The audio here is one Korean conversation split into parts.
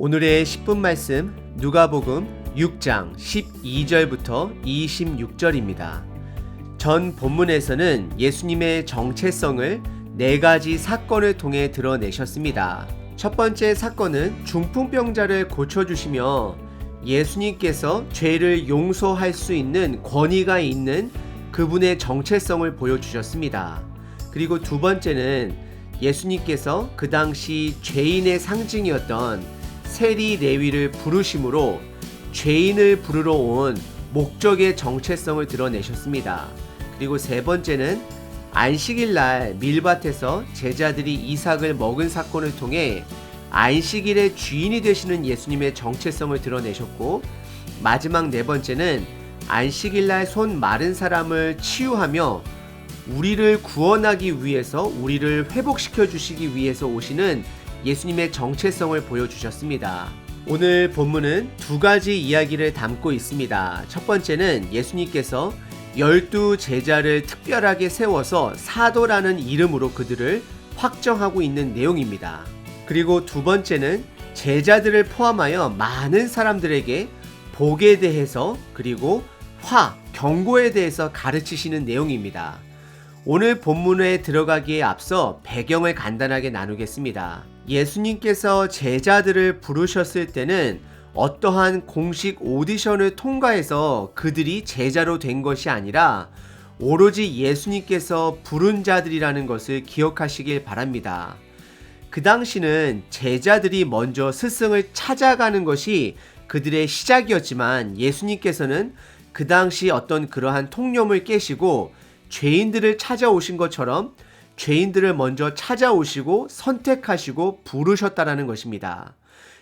오늘의 10분 말씀 누가복음 6장 12절부터 26절입니다. 전 본문에서는 예수님의 정체성을 네 가지 사건을 통해 드러내셨습니다. 첫 번째 사건은 중풍병자를 고쳐주시며 예수님께서 죄를 용서할 수 있는 권위가 있는 그분의 정체성을 보여주셨습니다. 그리고 두 번째는 예수님께서 그 당시 죄인의 상징이었던 세리 레위를 부르심으로 죄인을 부르러 온 목적의 정체성을 드러내셨습니다. 그리고 세 번째는 안식일 날 밀밭에서 제자들이 이삭을 먹은 사건을 통해 안식일의 주인이 되시는 예수님의 정체성을 드러내셨고 마지막 네 번째는 안식일 날 손 마른 사람을 치유하며 우리를 구원하기 위해서 우리를 회복시켜 주시기 위해서 오시는 예수님의 정체성을 보여주셨습니다. 오늘 본문은 두 가지 이야기를 담고 있습니다. 첫 번째는 예수님께서 열두 제자를 특별하게 세워서 사도라는 이름으로 그들을 확정하고 있는 내용입니다. 그리고 두 번째는 제자들을 포함하여 많은 사람들에게 복에 대해서 그리고 화, 경고에 대해서 가르치시는 내용입니다. 오늘 본문에 들어가기에 앞서 배경을 간단하게 나누겠습니다. 예수님께서 제자들을 부르셨을 때는 어떠한 공식 오디션을 통과해서 그들이 제자로 된 것이 아니라 오로지 예수님께서 부른 자들이라는 것을 기억하시길 바랍니다. 그 당시는 제자들이 먼저 스승을 찾아가는 것이 그들의 시작이었지만 예수님께서는 그 당시 어떤 그러한 통념을 깨시고 죄인들을 찾아오신 것처럼 죄인들을 먼저 찾아오시고 선택하시고 부르셨다라는 것입니다.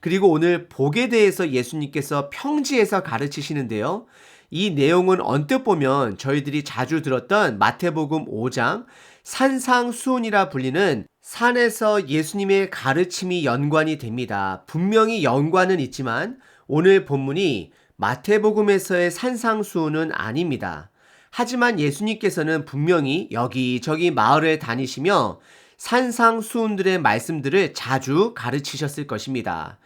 그리고 오늘 복에 대해서 예수님께서 평지에서 가르치시는데요. 이 내용은 언뜻 보면 저희들이 자주 들었던 마태복음 5장 산상수훈이라 불리는 산에서 예수님의 가르침이 연관이 됩니다. 분명히 연관은 있지만 오늘 본문이 마태복음에서의 산상수훈은 아닙니다. 하지만 예수님께서는 분명히 여기저기 마을을 다니시며 산상수훈들의 말씀들을 자주 가르치셨을 것입니다.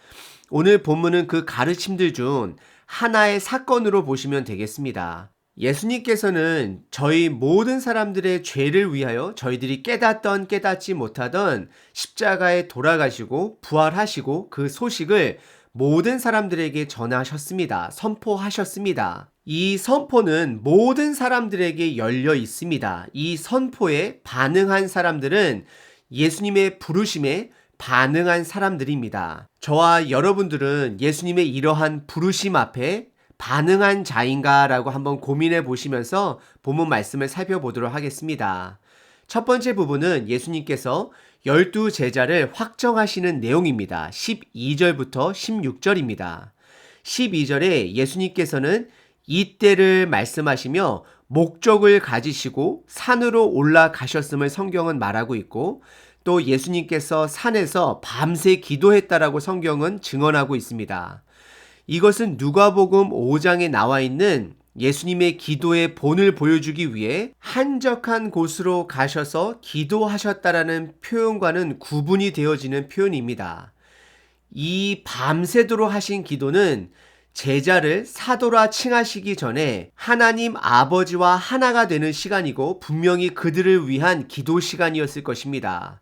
오늘 본문은 그 가르침들 중 하나의 사건으로 보시면 되겠습니다. 예수님께서는 저희 모든 사람들의 죄를 위하여 저희들이 깨닫던 깨닫지 못하던 십자가에 돌아가시고 부활하시고 그 소식을 모든 사람들에게 전하셨습니다. 선포하셨습니다. 이 선포는 모든 사람들에게 열려 있습니다. 이 선포에 반응한 사람들은 예수님의 부르심에 반응한 사람들입니다. 저와 여러분들은 예수님의 이러한 부르심 앞에 반응한 자인가라고 한번 고민해 보시면서 본문 말씀을 살펴보도록 하겠습니다. 첫 번째 부분은 예수님께서 열두 제자를 확정하시는 내용입니다. 12절부터 16절입니다. 12절에 예수님께서는 이때를 말씀하시며 목적을 가지시고 산으로 올라가셨음을 성경은 말하고 있고 또 예수님께서 산에서 밤새 기도했다라고 성경은 증언하고 있습니다. 이것은 누가복음 5장에 나와 있는 예수님의 기도의 본을 보여주기 위해 한적한 곳으로 가셔서 기도하셨다라는 표현과는 구분이 되어지는 표현입니다. 이 밤새도록 하신 기도는 제자를 사도라 칭하시기 전에 하나님 아버지와 하나가 되는 시간이고 분명히 그들을 위한 기도 시간이었을 것입니다.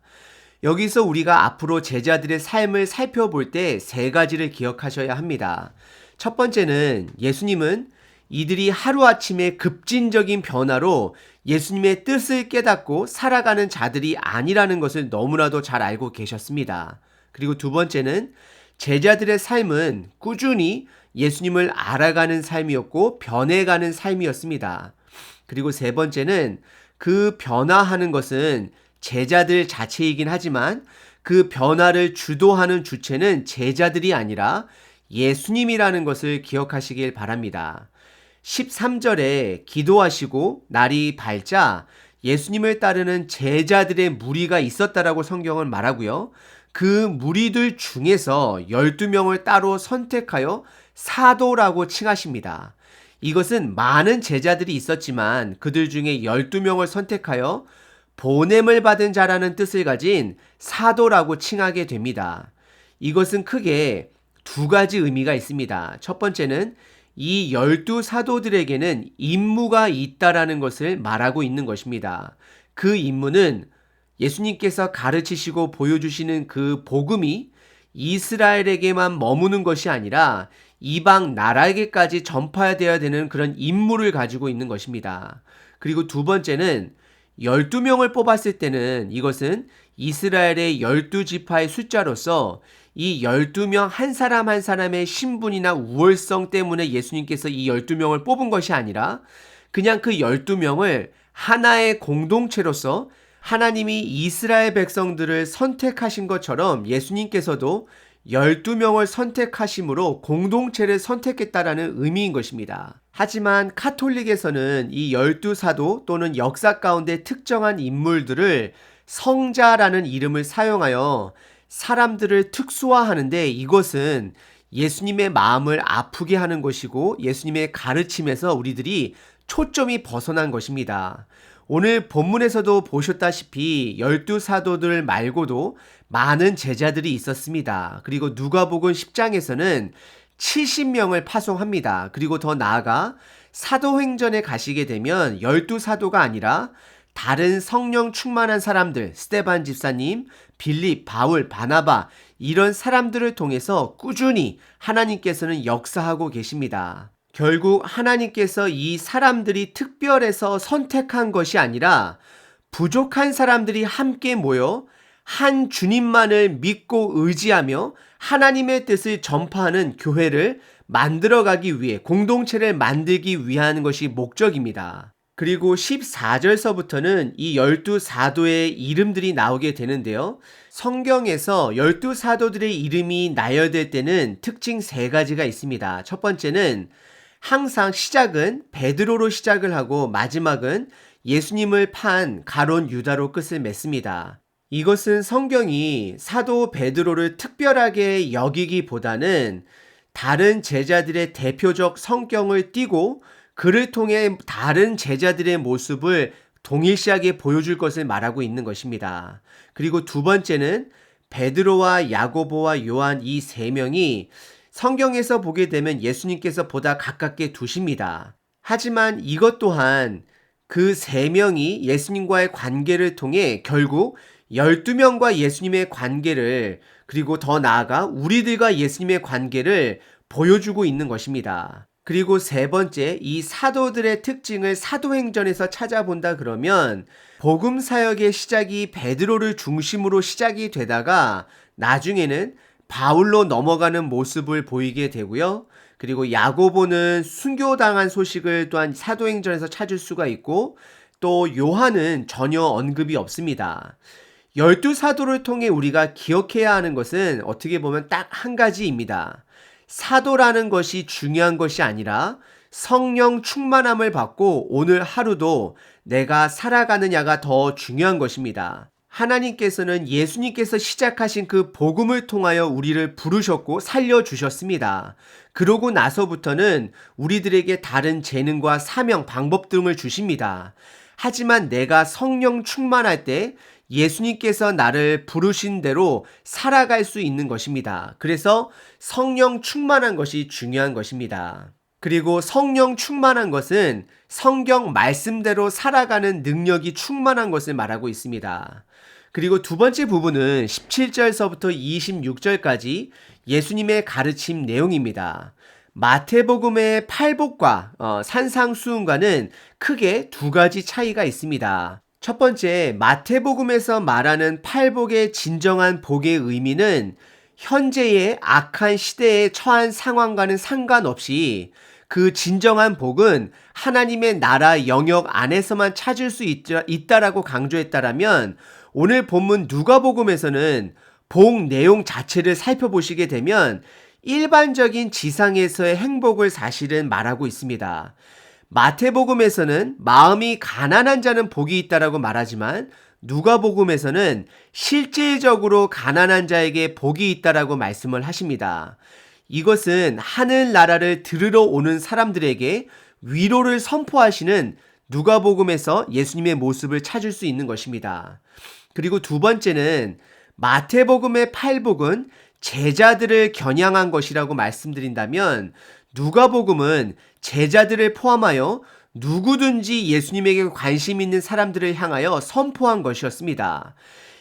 여기서 우리가 앞으로 제자들의 삶을 살펴볼 때 세 가지를 기억하셔야 합니다. 첫 번째는 예수님은 이들이 하루아침에 급진적인 변화로 예수님의 뜻을 깨닫고 살아가는 자들이 아니라는 것을 너무나도 잘 알고 계셨습니다. 그리고 두 번째는 제자들의 삶은 꾸준히 예수님을 알아가는 삶이었고 변해가는 삶이었습니다. 그리고 세 번째는 그 변화하는 것은 제자들 자체이긴 하지만 그 변화를 주도하는 주체는 제자들이 아니라 예수님이라는 것을 기억하시길 바랍니다. 13절에 기도하시고 날이 밝자 예수님을 따르는 제자들의 무리가 있었다라고 성경은 말하고요. 그 무리들 중에서 12명을 따로 선택하여 사도라고 칭하십니다. 이것은 많은 제자들이 있었지만 그들 중에 12명을 선택하여 보냄을 받은 자라는 뜻을 가진 사도라고 칭하게 됩니다. 이것은 크게 두 가지 의미가 있습니다. 첫 번째는 이 열두 사도들에게는 임무가 있다라는 것을 말하고 있는 것입니다. 그 임무는 예수님께서 가르치시고 보여주시는 그 복음이 이스라엘에게만 머무는 것이 아니라 이방 나라에게까지 전파되어야 되는 그런 임무를 가지고 있는 것입니다. 그리고 두 번째는 12명을 뽑았을 때는 이것은 이스라엘의 12지파의 숫자로서 이 12명 한 사람 한 사람의 신분이나 우월성 때문에 예수님께서 이 12명을 뽑은 것이 아니라 그냥 그 12명을 하나의 공동체로서 하나님이 이스라엘 백성들을 선택하신 것처럼 예수님께서도 12명을 선택하심으로 공동체를 선택했다라는 의미인 것입니다. 하지만 카톨릭에서는 이 12사도 또는 역사 가운데 특정한 인물들을 성자라는 이름을 사용하여 사람들을 특수화하는데 이것은 예수님의 마음을 아프게 하는 것이고 예수님의 가르침에서 우리들이 초점이 벗어난 것입니다. 오늘 본문에서도 보셨다시피 열두 사도들 말고도 많은 제자들이 있었습니다. 그리고 누가복음 10장에서는 70명을 파송합니다. 그리고 더 나아가 사도행전에 가시게 되면 열두 사도가 아니라 다른 성령 충만한 사람들, 스테반 집사님, 빌립, 바울, 바나바, 이런 사람들을 통해서 꾸준히 하나님께서는 역사하고 계십니다. 결국 하나님께서 이 사람들이 특별해서 선택한 것이 아니라 부족한 사람들이 함께 모여 한 주님만을 믿고 의지하며 하나님의 뜻을 전파하는 교회를 만들어가기 위해 공동체를 만들기 위한 것이 목적입니다. 그리고 14절서부터는 이 열두 사도의 이름들이 나오게 되는데요. 성경에서 열두 사도들의 이름이 나열될 때는 특징 세 가지가 있습니다. 첫 번째는 항상 시작은 베드로로 시작을 하고 마지막은 예수님을 판 가론 유다로 끝을 맺습니다. 이것은 성경이 사도 베드로를 특별하게 여기기보다는 다른 제자들의 대표적 성경을 띠고 그를 통해 다른 제자들의 모습을 동일시하게 보여줄 것을 말하고 있는 것입니다. 그리고 두 번째는 베드로와 야고보와 요한 이 세 명이 성경에서 보게 되면 예수님께서 보다 가깝게 두십니다. 하지만 이것 또한 그 세 명이 예수님과의 관계를 통해 결국 12명과 예수님의 관계를 그리고 더 나아가 우리들과 예수님의 관계를 보여주고 있는 것입니다. 그리고 세 번째, 이 사도들의 특징을 사도행전에서 찾아본다 그러면 복음 사역의 시작이 베드로를 중심으로 시작이 되다가 나중에는 바울로 넘어가는 모습을 보이게 되고요. 그리고 야고보는 순교당한 소식을 또한 사도행전에서 찾을 수가 있고 또 요한은 전혀 언급이 없습니다. 열두 사도를 통해 우리가 기억해야 하는 것은 어떻게 보면 딱 한 가지입니다. 사도라는 것이 중요한 것이 아니라 성령 충만함을 받고 오늘 하루도 내가 살아가느냐가 더 중요한 것입니다. 하나님께서는 예수님께서 시작하신 그 복음을 통하여 우리를 부르셨고 살려주셨습니다. 그러고 나서부터는 우리들에게 다른 재능과 사명, 방법 등을 주십니다. 하지만 내가 성령 충만할 때 예수님께서 나를 부르신 대로 살아갈 수 있는 것입니다. 그래서 성령 충만한 것이 중요한 것입니다. 그리고 성령 충만한 것은 성경 말씀대로 살아가는 능력이 충만한 것을 말하고 있습니다. 그리고 두 번째 부분은 17절서부터 26절까지 예수님의 가르침 내용입니다. 마태복음의 팔복과 어, 산상수훈과는 크게 두 가지 차이가 있습니다. 첫 번째, 마태복음에서 말하는 팔복의 진정한 복의 의미는 현재의 악한 시대에 처한 상황과는 상관없이 그 진정한 복은 하나님의 나라 영역 안에서만 찾을 수 있다, 있다라고 강조했다라면 오늘 본문 누가복음에서는 복 내용 자체를 살펴보시게 되면 일반적인 지상에서의 행복을 사실은 말하고 있습니다. 마태복음에서는 마음이 가난한 자는 복이 있다라고 말하지만 누가복음에서는 실질적으로 가난한 자에게 복이 있다라고 말씀을 하십니다. 이것은 하늘 나라를 들으러 오는 사람들에게 위로를 선포하시는 누가복음에서 예수님의 모습을 찾을 수 있는 것입니다. 그리고 두 번째는 마태복음의 팔복은 제자들을 겨냥한 것이라고 말씀드린다면 누가복음은 제자들을 포함하여 누구든지 예수님에게 관심 있는 사람들을 향하여 선포한 것이었습니다.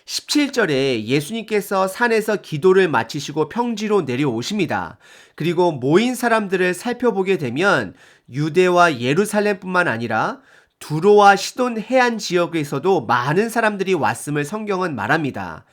17절에 예수님께서 산에서 기도를 마치시고 평지로 내려오십니다. 그리고 모인 사람들을 살펴보게 되면 유대와 예루살렘뿐만 아니라 두로와 시돈 해안 지역에서도 많은 사람들이 왔음을 성경은 말합니다.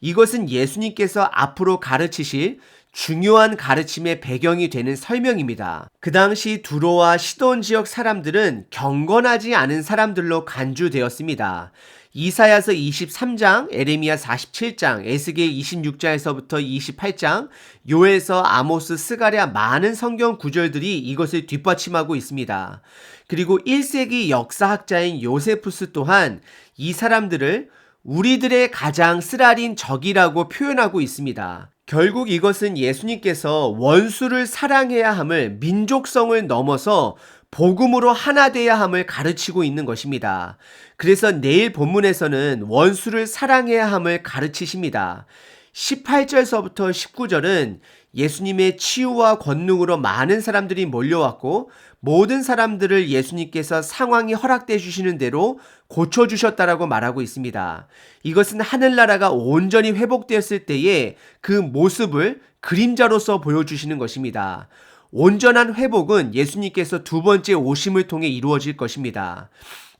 이것은 예수님께서 앞으로 가르치실 중요한 가르침의 배경이 되는 설명입니다. 그 당시 두로와 시돈 지역 사람들은 경건하지 않은 사람들로 간주되었습니다. 이사야서 23장, 에레미야 47장, 에스겔 26장에서부터 28장, 요에서 아모스, 스가랴 많은 성경 구절들이 이것을 뒷받침하고 있습니다. 그리고 1세기 역사학자인 요세푸스 또한 이 사람들을 우리들의 가장 쓰라린 적이라고 표현하고 있습니다. 결국 이것은 예수님께서 원수를 사랑해야 함을 민족성을 넘어서 복음으로 하나 돼야 함을 가르치고 있는 것입니다. 그래서 내일 본문에서는 원수를 사랑해야 함을 가르치십니다. 18절서부터 19절은 예수님의 치유와 권능으로 많은 사람들이 몰려왔고 모든 사람들을 예수님께서 상황이 허락돼 주시는 대로 고쳐 주셨다라고 말하고 있습니다. 이것은 하늘나라가 온전히 회복되었을 때의 그 모습을 그림자로서 보여주시는 것입니다. 온전한 회복은 예수님께서 두 번째 오심을 통해 이루어질 것입니다.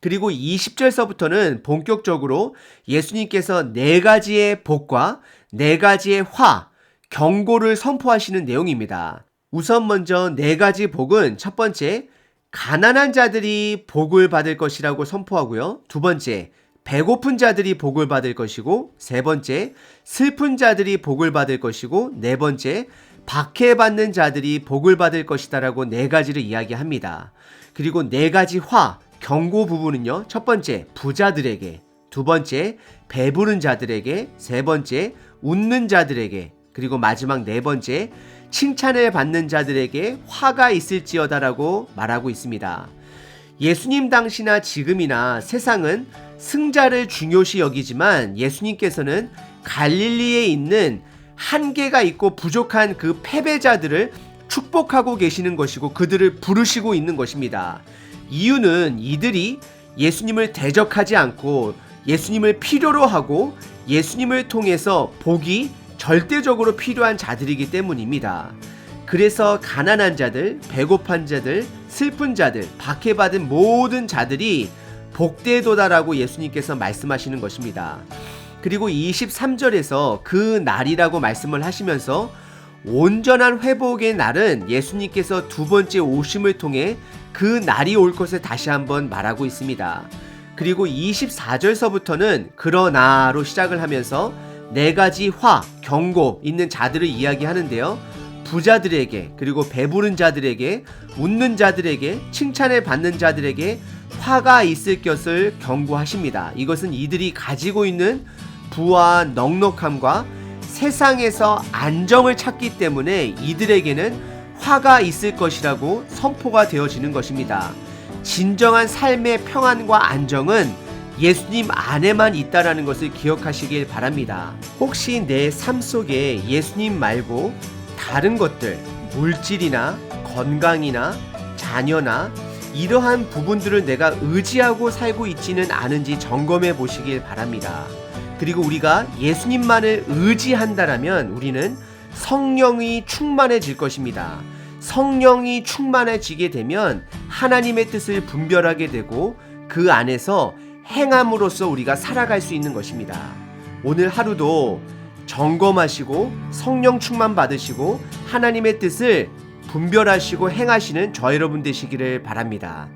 그리고 20절서부터는 본격적으로 예수님께서 네 가지의 복과 네 가지의 화, 경고를 선포하시는 내용입니다. 우선 먼저 네 가지 복은 첫 번째, 가난한 자들이 복을 받을 것이라고 선포하고요. 두 번째, 배고픈 자들이 복을 받을 것이고, 세 번째, 슬픈 자들이 복을 받을 것이고, 네 번째, 박해받는 자들이 복을 받을 것이다라고 네 가지를 이야기합니다. 그리고 네 가지 화, 경고 부분은요. 첫 번째, 부자들에게, 두 번째, 배부른 자들에게, 세 번째, 웃는 자들에게, 그리고 마지막 네 번째, 칭찬을 받는 자들에게 화가 있을지어다라고 말하고 있습니다. 예수님 당시나 지금이나 세상은 승자를 중요시 여기지만 예수님께서는 갈릴리에 있는 한계가 있고 부족한 그 패배자들을 축복하고 계시는 것이고 그들을 부르시고 있는 것입니다. 이유는 이들이 예수님을 대적하지 않고 예수님을 필요로 하고 예수님을 통해서 복이 절대적으로 필요한 자들이기 때문입니다. 그래서 가난한 자들, 배고픈 자들, 슬픈 자들, 박해받은 모든 자들이 복되도다라고 예수님께서 말씀하시는 것입니다. 그리고 23절에서 그 날이라고 말씀을 하시면서 온전한 회복의 날은 예수님께서 두 번째 오심을 통해 그 날이 올 것을 다시 한번 말하고 있습니다. 그리고 24절서부터는 그러나로 시작을 하면서 네 가지 화, 경고 있는 자들을 이야기하는데요. 부자들에게 그리고 배부른 자들에게 웃는 자들에게 칭찬을 받는 자들에게 화가 있을 것을 경고하십니다. 이것은 이들이 가지고 있는 부와 넉넉함과 세상에서 안정을 찾기 때문에 이들에게는 화가 있을 것이라고 선포가 되어지는 것입니다. 진정한 삶의 평안과 안정은 예수님 안에만 있다라는 것을 기억하시길 바랍니다. 혹시 내 삶 속에 예수님 말고 다른 것들, 물질이나 건강이나 자녀나 이러한 부분들을 내가 의지하고 살고 있지는 않은지 점검해 보시길 바랍니다. 그리고 우리가 예수님만을 의지한다라면 우리는 성령이 충만해질 것입니다. 성령이 충만해지게 되면 하나님의 뜻을 분별하게 되고 그 안에서 행함으로써 우리가 살아갈 수 있는 것입니다. 오늘 하루도 점검하시고 성령 충만 받으시고 하나님의 뜻을 분별하시고 행하시는 저 여러분 되시기를 바랍니다.